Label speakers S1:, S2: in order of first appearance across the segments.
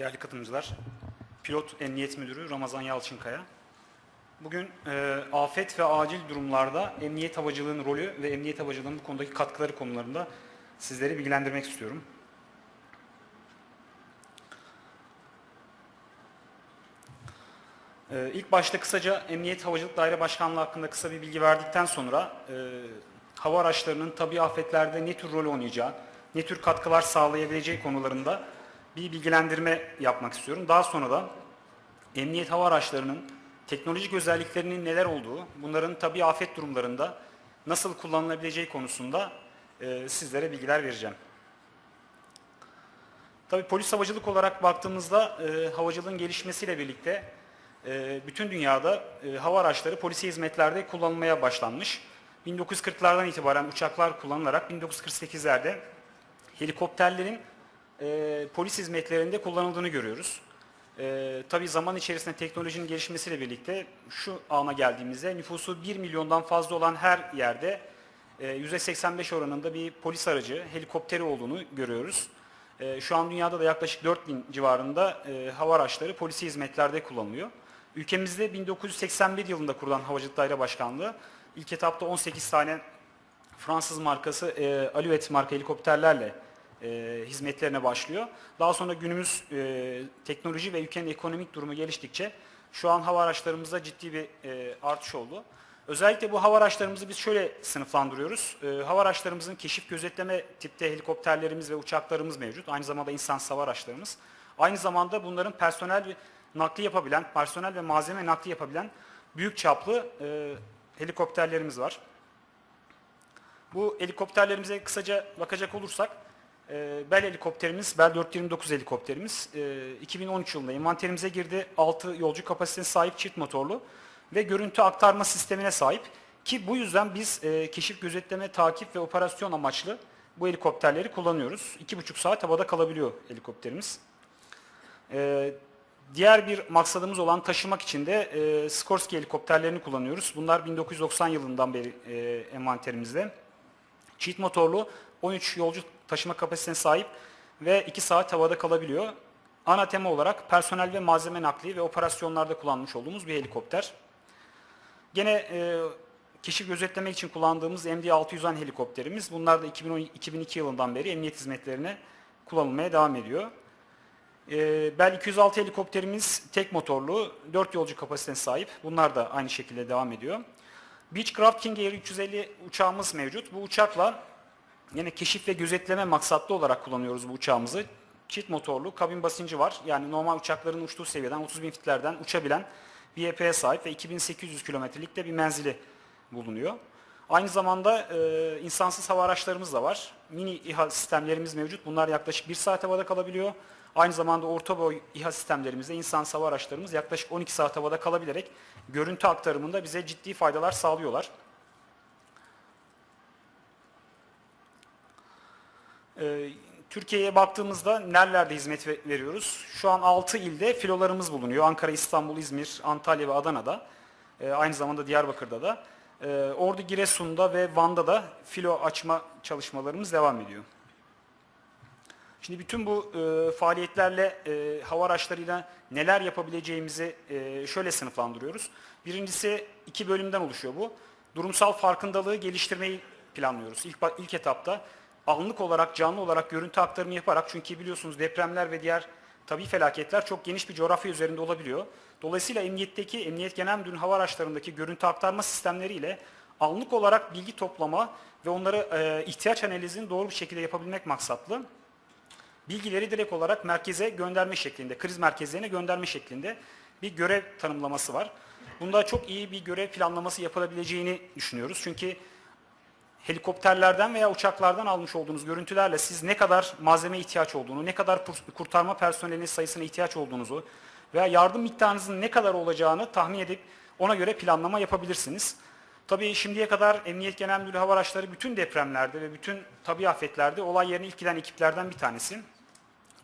S1: değerli katılımcılar, Pilot Emniyet Müdürü Ramazan Yalçınkaya. Bugün e, afet ve acil durumlarda emniyet havacılığının rolü ve emniyet havacılığının bu konudaki katkıları konularında sizleri bilgilendirmek istiyorum. E, ilk başta kısaca Emniyet Havacılık Daire Başkanlığı hakkında kısa bir bilgi verdikten sonra e, hava araçlarının tabi afetlerde ne tür rol oynayacağı, ne tür katkılar sağlayabileceği konularında bir bilgilendirme yapmak istiyorum. Daha sonra da emniyet hava araçlarının teknolojik özelliklerinin neler olduğu, bunların tabi afet durumlarında nasıl kullanılabileceği konusunda e, sizlere bilgiler vereceğim. Tabi polis havacılık olarak baktığımızda e, havacılığın gelişmesiyle birlikte e, bütün dünyada e, hava araçları polisi hizmetlerde kullanılmaya başlanmış. 1940'lardan itibaren uçaklar kullanılarak 1948'lerde helikopterlerin e, polis hizmetlerinde kullanıldığını görüyoruz. E, tabii zaman içerisinde teknolojinin gelişmesiyle birlikte şu ana geldiğimizde nüfusu 1 milyondan fazla olan her yerde e, %85 oranında bir polis aracı, helikopteri olduğunu görüyoruz. E, şu an dünyada da yaklaşık 4000 civarında e, hava araçları polisi hizmetlerde kullanılıyor. Ülkemizde 1981 yılında kurulan Havacılık Daire Başkanlığı ilk etapta 18 tane Fransız markası e, Alouette marka helikopterlerle e, hizmetlerine başlıyor. Daha sonra günümüz e, teknoloji ve ülkenin ekonomik durumu geliştikçe şu an hava araçlarımızda ciddi bir e, artış oldu. Özellikle bu hava araçlarımızı biz şöyle sınıflandırıyoruz. E, hava araçlarımızın keşif gözetleme tipte helikopterlerimiz ve uçaklarımız mevcut. Aynı zamanda insansız hava araçlarımız. Aynı zamanda bunların personel nakli yapabilen, personel ve malzeme nakli yapabilen büyük çaplı e, helikopterlerimiz var. Bu helikopterlerimize kısaca bakacak olursak, e, Bell helikopterimiz, Bell 429 helikopterimiz e, 2013 yılında envanterimize girdi. 6 yolcu kapasitesine sahip çift motorlu ve görüntü aktarma sistemine sahip. Ki bu yüzden biz e, keşif, gözetleme, takip ve operasyon amaçlı bu helikopterleri kullanıyoruz. 2,5 saat havada kalabiliyor helikopterimiz. E, diğer bir maksadımız olan taşımak için de e, Skorsky helikopterlerini kullanıyoruz. Bunlar 1990 yılından beri e, envanterimizde. Çift motorlu 13 yolcu taşıma kapasitesine sahip ve 2 saat havada kalabiliyor. Ana tema olarak personel ve malzeme nakli ve operasyonlarda kullanmış olduğumuz bir helikopter. Gene e, keşif gözetlemek için kullandığımız MD-610 helikopterimiz. Bunlar da 2010, 2002 yılından beri emniyet hizmetlerine kullanılmaya devam ediyor. E, Bell 206 helikopterimiz tek motorlu, 4 yolcu kapasitesine sahip. Bunlar da aynı şekilde devam ediyor. Beechcraft King Air 350 uçağımız mevcut. Bu uçakla yine keşif ve gözetleme maksatlı olarak kullanıyoruz bu uçağımızı. Çift motorlu, kabin basıncı var. Yani normal uçakların uçtuğu seviyeden 30 bin fitlerden uçabilen bir EP'ye sahip ve 2800 kilometrelik de bir menzili bulunuyor. Aynı zamanda e, insansız hava araçlarımız da var. Mini İHA sistemlerimiz mevcut. Bunlar yaklaşık 1 saat havada kalabiliyor. Aynı zamanda orta boy İHA sistemlerimizde insansız hava araçlarımız yaklaşık 12 saat havada kalabilerek görüntü aktarımında bize ciddi faydalar sağlıyorlar. Ee, Türkiye'ye baktığımızda nerelerde hizmet ve- veriyoruz? Şu an 6 ilde filolarımız bulunuyor. Ankara, İstanbul, İzmir, Antalya ve Adana'da. Ee, aynı zamanda Diyarbakır'da da. Ee, Ordu, Giresun'da ve Van'da da filo açma çalışmalarımız devam ediyor. Şimdi bütün bu e, faaliyetlerle e, hava araçlarıyla neler yapabileceğimizi e, şöyle sınıflandırıyoruz. Birincisi iki bölümden oluşuyor bu. Durumsal farkındalığı geliştirmeyi planlıyoruz. İlk, ilk etapta anlık olarak, canlı olarak görüntü aktarımı yaparak çünkü biliyorsunuz depremler ve diğer tabii felaketler çok geniş bir coğrafya üzerinde olabiliyor. Dolayısıyla emniyetteki, Emniyet Genel Müdürlüğü hava araçlarındaki görüntü aktarma sistemleriyle anlık olarak bilgi toplama ve onları e, ihtiyaç analizini doğru bir şekilde yapabilmek maksatlı bilgileri direkt olarak merkeze gönderme şeklinde, kriz merkezlerine gönderme şeklinde bir görev tanımlaması var. Bunda çok iyi bir görev planlaması yapılabileceğini düşünüyoruz. Çünkü helikopterlerden veya uçaklardan almış olduğunuz görüntülerle siz ne kadar malzeme ihtiyaç olduğunu, ne kadar kur- kurtarma personelinin sayısına ihtiyaç olduğunuzu veya yardım miktarınızın ne kadar olacağını tahmin edip ona göre planlama yapabilirsiniz. Tabii şimdiye kadar Emniyet Genel Müdürlüğü Hava Araçları bütün depremlerde ve bütün tabi afetlerde olay yerine ilk giden ekiplerden bir tanesi.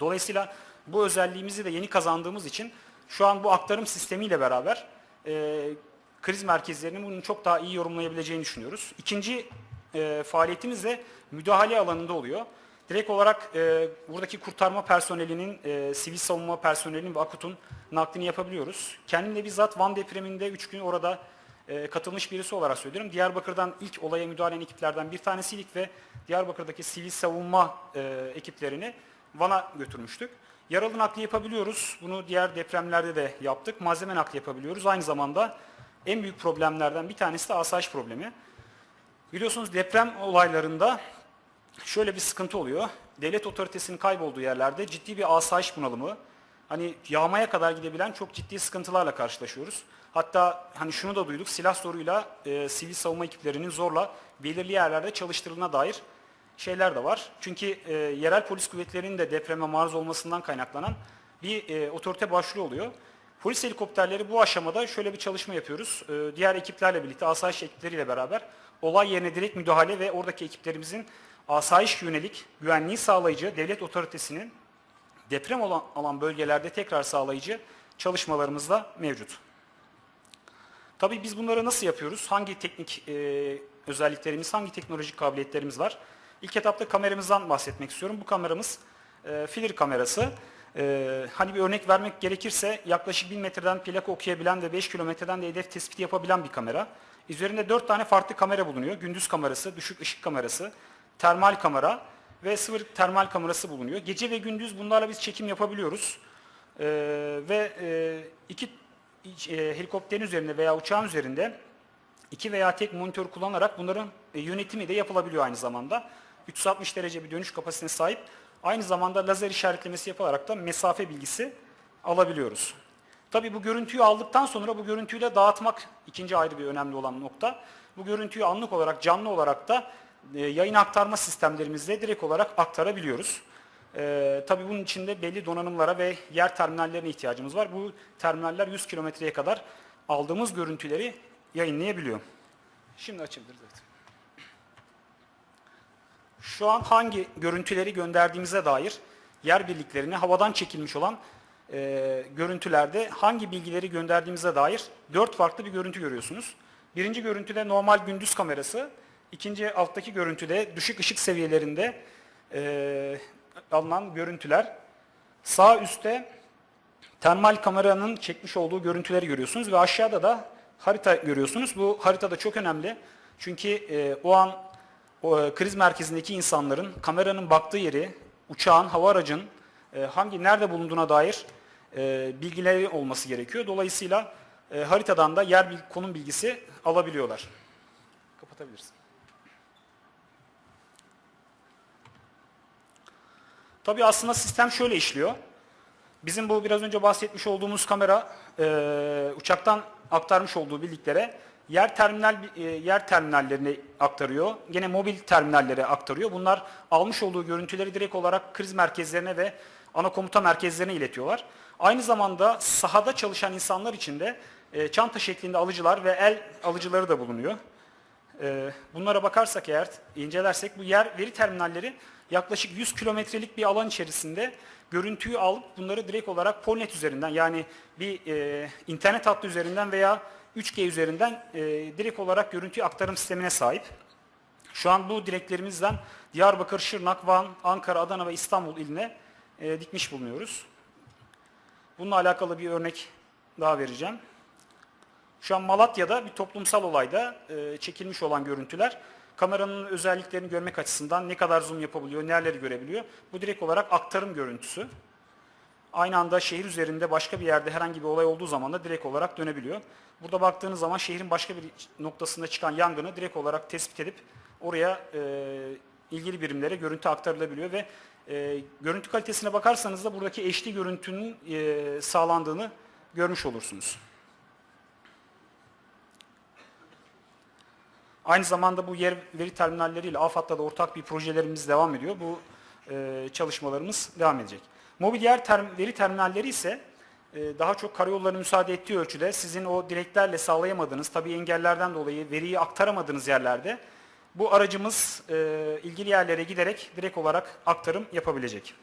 S1: Dolayısıyla bu özelliğimizi de yeni kazandığımız için şu an bu aktarım sistemiyle beraber e, kriz merkezlerinin bunu çok daha iyi yorumlayabileceğini düşünüyoruz. İkinci e, faaliyetimiz de müdahale alanında oluyor. Direkt olarak e, buradaki kurtarma personelinin, e, sivil savunma personelinin ve AKUT'un naklini yapabiliyoruz. Kendim de bizzat Van depreminde 3 gün orada e, katılmış birisi olarak söylüyorum. Diyarbakır'dan ilk olaya müdahale ekiplerden bir tanesiydik ve Diyarbakır'daki sivil savunma e, ekiplerini Van'a götürmüştük. Yaralı nakli yapabiliyoruz. Bunu diğer depremlerde de yaptık. Malzeme nakli yapabiliyoruz. Aynı zamanda en büyük problemlerden bir tanesi de asayiş problemi. Biliyorsunuz deprem olaylarında şöyle bir sıkıntı oluyor. Devlet otoritesinin kaybolduğu yerlerde ciddi bir asayiş bunalımı, hani yağmaya kadar gidebilen çok ciddi sıkıntılarla karşılaşıyoruz. Hatta hani şunu da duyduk, silah zoruyla e, sivil savunma ekiplerinin zorla belirli yerlerde çalıştırıldığına dair şeyler de var. Çünkü e, yerel polis kuvvetlerinin de depreme maruz olmasından kaynaklanan bir e, otorite başlığı oluyor. Polis helikopterleri bu aşamada şöyle bir çalışma yapıyoruz. E, diğer ekiplerle birlikte, asayiş ekipleriyle beraber olay yerine direkt müdahale ve oradaki ekiplerimizin asayiş yönelik güvenliği sağlayıcı devlet otoritesinin deprem olan alan bölgelerde tekrar sağlayıcı çalışmalarımız da mevcut. Tabii biz bunları nasıl yapıyoruz? Hangi teknik e, özelliklerimiz, hangi teknolojik kabiliyetlerimiz var? İlk etapta kameramızdan bahsetmek istiyorum. Bu kameramız e, filir kamerası. E, hani bir örnek vermek gerekirse yaklaşık 1000 metreden plaka okuyabilen ve 5 kilometreden de hedef tespiti yapabilen bir kamera. Üzerinde 4 tane farklı kamera bulunuyor. Gündüz kamerası, düşük ışık kamerası, termal kamera ve sıfır termal kamerası bulunuyor. Gece ve gündüz bunlarla biz çekim yapabiliyoruz. E, ve e, iki e, helikopterin üzerinde veya uçağın üzerinde iki veya tek monitör kullanarak bunların e, yönetimi de yapılabiliyor aynı zamanda. 360 derece bir dönüş kapasitesine sahip. Aynı zamanda lazer işaretlemesi yapılarak da mesafe bilgisi alabiliyoruz. Tabii bu görüntüyü aldıktan sonra bu görüntüyü de dağıtmak ikinci ayrı bir önemli olan nokta. Bu görüntüyü anlık olarak, canlı olarak da e, yayın aktarma sistemlerimizle direkt olarak aktarabiliyoruz. Ee, tabii bunun için de belli donanımlara ve yer terminallerine ihtiyacımız var. Bu terminaller 100 kilometreye kadar aldığımız görüntüleri yayınlayabiliyor. Şimdi açabiliriz. Evet. Şu an hangi görüntüleri gönderdiğimize dair yer birliklerine havadan çekilmiş olan e, görüntülerde hangi bilgileri gönderdiğimize dair dört farklı bir görüntü görüyorsunuz. Birinci görüntüde normal gündüz kamerası, ikinci alttaki görüntüde düşük ışık seviyelerinde e, alınan görüntüler. Sağ üstte termal kameranın çekmiş olduğu görüntüleri görüyorsunuz ve aşağıda da harita görüyorsunuz. Bu harita da çok önemli. Çünkü e, o an o, e, kriz merkezindeki insanların kameranın baktığı yeri, uçağın, hava aracın hangi nerede bulunduğuna dair e, bilgileri olması gerekiyor. Dolayısıyla e, haritadan da yer konum bilgisi alabiliyorlar. Kapatabiliriz. Tabii aslında sistem şöyle işliyor. Bizim bu biraz önce bahsetmiş olduğumuz kamera e, uçaktan aktarmış olduğu birliklere yer terminal e, yer terminallerini aktarıyor. Gene mobil terminallere aktarıyor. Bunlar almış olduğu görüntüleri direkt olarak kriz merkezlerine ve ana komuta merkezlerine iletiyorlar. Aynı zamanda sahada çalışan insanlar için de e, çanta şeklinde alıcılar ve el alıcıları da bulunuyor. E, bunlara bakarsak eğer, incelersek bu yer veri terminalleri yaklaşık 100 kilometrelik bir alan içerisinde görüntüyü alıp bunları direkt olarak Polnet üzerinden yani bir e, internet hattı üzerinden veya 3G üzerinden e, direkt olarak görüntü aktarım sistemine sahip. Şu an bu direklerimizden Diyarbakır, Şırnak, Van, Ankara, Adana ve İstanbul iline e, dikmiş bulunuyoruz. Bununla alakalı bir örnek daha vereceğim. Şu an Malatya'da bir toplumsal olayda e, çekilmiş olan görüntüler kameranın özelliklerini görmek açısından ne kadar zoom yapabiliyor, nereleri görebiliyor. Bu direkt olarak aktarım görüntüsü. Aynı anda şehir üzerinde başka bir yerde herhangi bir olay olduğu zaman da direkt olarak dönebiliyor. Burada baktığınız zaman şehrin başka bir noktasında çıkan yangını direkt olarak tespit edip oraya e, ilgili birimlere görüntü aktarılabiliyor ve e, görüntü kalitesine bakarsanız da buradaki HD görüntünün e, sağlandığını görmüş olursunuz. Aynı zamanda bu yer veri terminalleriyle AFAD'la da ortak bir projelerimiz devam ediyor. Bu e, çalışmalarımız devam edecek. Mobil yer term veri terminalleri ise e, daha çok karayolları müsaade ettiği ölçüde sizin o direklerle sağlayamadığınız, tabii engellerden dolayı veriyi aktaramadığınız yerlerde bu aracımız e, ilgili yerlere giderek direkt olarak aktarım yapabilecek.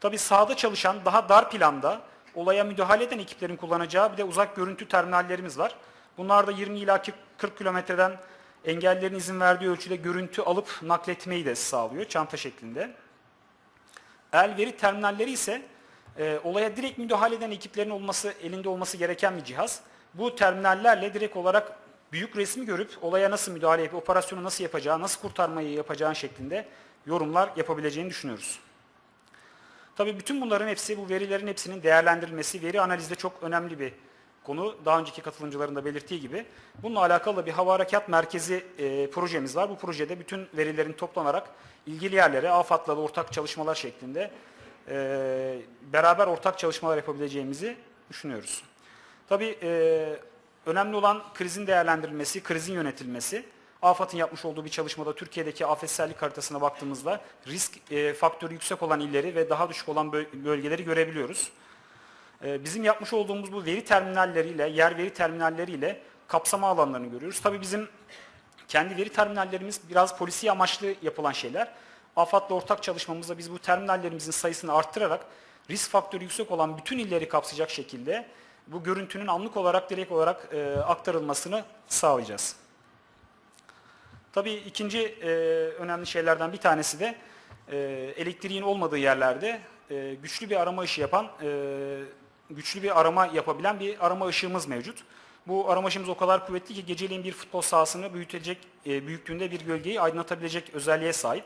S1: Tabii sahada çalışan daha dar planda olaya müdahale eden ekiplerin kullanacağı bir de uzak görüntü terminallerimiz var. Bunlar da 20 ila 40 kilometreden engellerin izin verdiği ölçüde görüntü alıp nakletmeyi de sağlıyor çanta şeklinde. El veri terminalleri ise e, olaya direkt müdahale eden ekiplerin olması, elinde olması gereken bir cihaz. Bu terminallerle direkt olarak büyük resmi görüp olaya nasıl müdahale yapıp operasyonu nasıl yapacağı, nasıl kurtarmayı yapacağın şeklinde yorumlar yapabileceğini düşünüyoruz. Tabii bütün bunların hepsi, bu verilerin hepsinin değerlendirilmesi, veri analizde çok önemli bir konu. Daha önceki katılımcıların da belirttiği gibi. Bununla alakalı da bir hava harekat merkezi e, projemiz var. Bu projede bütün verilerin toplanarak ilgili yerlere AFAD'la da ortak çalışmalar şeklinde e, beraber ortak çalışmalar yapabileceğimizi düşünüyoruz. Tabii e, önemli olan krizin değerlendirilmesi, krizin yönetilmesi. AFAD'ın yapmış olduğu bir çalışmada Türkiye'deki afetsellik haritasına baktığımızda risk e, faktörü yüksek olan illeri ve daha düşük olan böl- bölgeleri görebiliyoruz. E, bizim yapmış olduğumuz bu veri terminalleriyle, yer veri terminalleriyle kapsama alanlarını görüyoruz. Tabii bizim kendi veri terminallerimiz biraz polisi amaçlı yapılan şeyler. AFAD'la ortak çalışmamızda biz bu terminallerimizin sayısını arttırarak risk faktörü yüksek olan bütün illeri kapsayacak şekilde bu görüntünün anlık olarak direkt olarak e, aktarılmasını sağlayacağız. Tabii ikinci e, önemli şeylerden bir tanesi de e, elektriğin olmadığı yerlerde e, güçlü bir arama ışığı yapan, e, güçlü bir arama yapabilen bir arama ışığımız mevcut. Bu arama ışığımız o kadar kuvvetli ki geceleyin bir futbol sahasını büyütecek, e, büyüklüğünde bir gölgeyi aydınlatabilecek özelliğe sahip.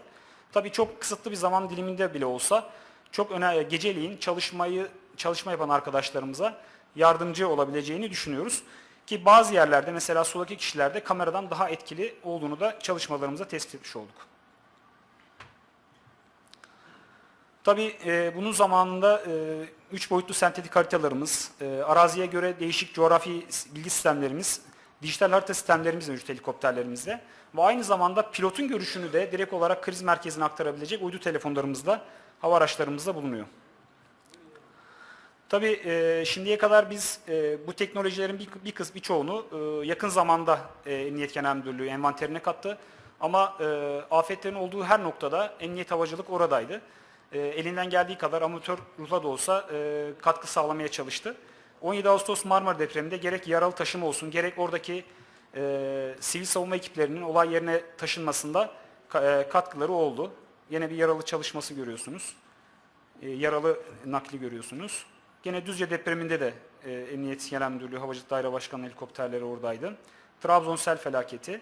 S1: Tabii çok kısıtlı bir zaman diliminde bile olsa çok önemli geceleyin çalışmayı çalışma yapan arkadaşlarımıza yardımcı olabileceğini düşünüyoruz. Ki bazı yerlerde mesela sudaki kişilerde kameradan daha etkili olduğunu da çalışmalarımıza tespit etmiş olduk. Tabii e, bunun zamanında e, üç boyutlu sentetik haritalarımız, e, araziye göre değişik coğrafi bilgi sistemlerimiz, dijital harita sistemlerimiz mevcut helikopterlerimizde. Ve aynı zamanda pilotun görüşünü de direkt olarak kriz merkezine aktarabilecek uydu telefonlarımızda, hava araçlarımızda bulunuyor. Tabii e, şimdiye kadar biz e, bu teknolojilerin bir, bir kız birçoğunu e, yakın zamanda e, Emniyet Genel Müdürlüğü envanterine kattı. Ama e, afetlerin olduğu her noktada Emniyet Havacılık oradaydı. E, elinden geldiği kadar amatör ruhla da olsa e, katkı sağlamaya çalıştı. 17 Ağustos Marmara depreminde gerek yaralı taşıma olsun, gerek oradaki e, sivil savunma ekiplerinin olay yerine taşınmasında e, katkıları oldu. Yine bir yaralı çalışması görüyorsunuz e, yaralı nakli görüyorsunuz. Gene Düzce depreminde de e, Emniyet Genel Müdürlüğü Havacılık Daire Başkanı helikopterleri oradaydı. Trabzon sel felaketi.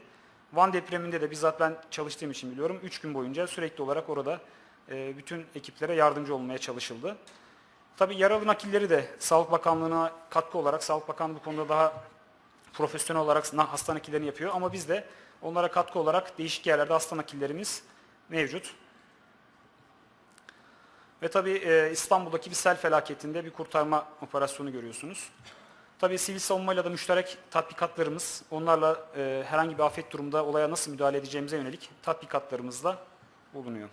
S1: Van depreminde de bizzat ben çalıştığım için biliyorum. 3 gün boyunca sürekli olarak orada e, bütün ekiplere yardımcı olmaya çalışıldı. Tabii yaralı nakilleri de Sağlık Bakanlığı'na katkı olarak, Sağlık Bakanlığı bu konuda daha profesyonel olarak hasta nakillerini yapıyor. Ama biz de onlara katkı olarak değişik yerlerde hasta nakillerimiz mevcut. Ve tabii e, İstanbul'daki bir sel felaketinde bir kurtarma operasyonu görüyorsunuz. Tabii sivil savunmayla da müşterek tatbikatlarımız, onlarla e, herhangi bir afet durumda olaya nasıl müdahale edeceğimize yönelik tatbikatlarımız da bulunuyor.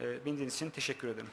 S1: E, beni dinlediğiniz için teşekkür ederim.